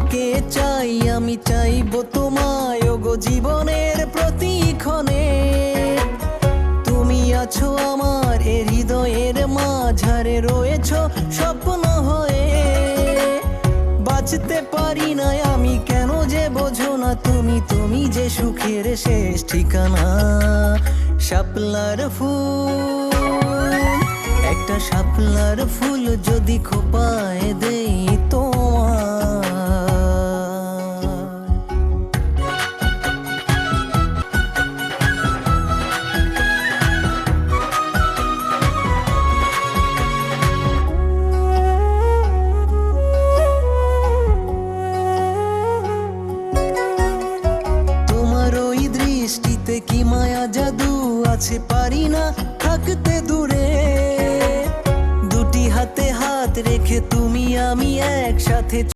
তোমাকে চাই, আমি চাইব তোমায় গো জীবনের প্রতিক্ষণে। তুমি আছো আমার, এ হৃদয়ের মাঝারে রয়েছ স্বপ্ন হয়ে। বাঁচতে পারি না আমি, কেন যে বোঝো না তুমি তুমি যে সুখের শেষ ঠিকানা। শাপলার ফুল, একটা শাপলার ফুল যদি খোপায় দেই তোমার আছে পারি না থাকতে দূরে। দুটি হাতে হাত রেখে তুমি আমি একসাথে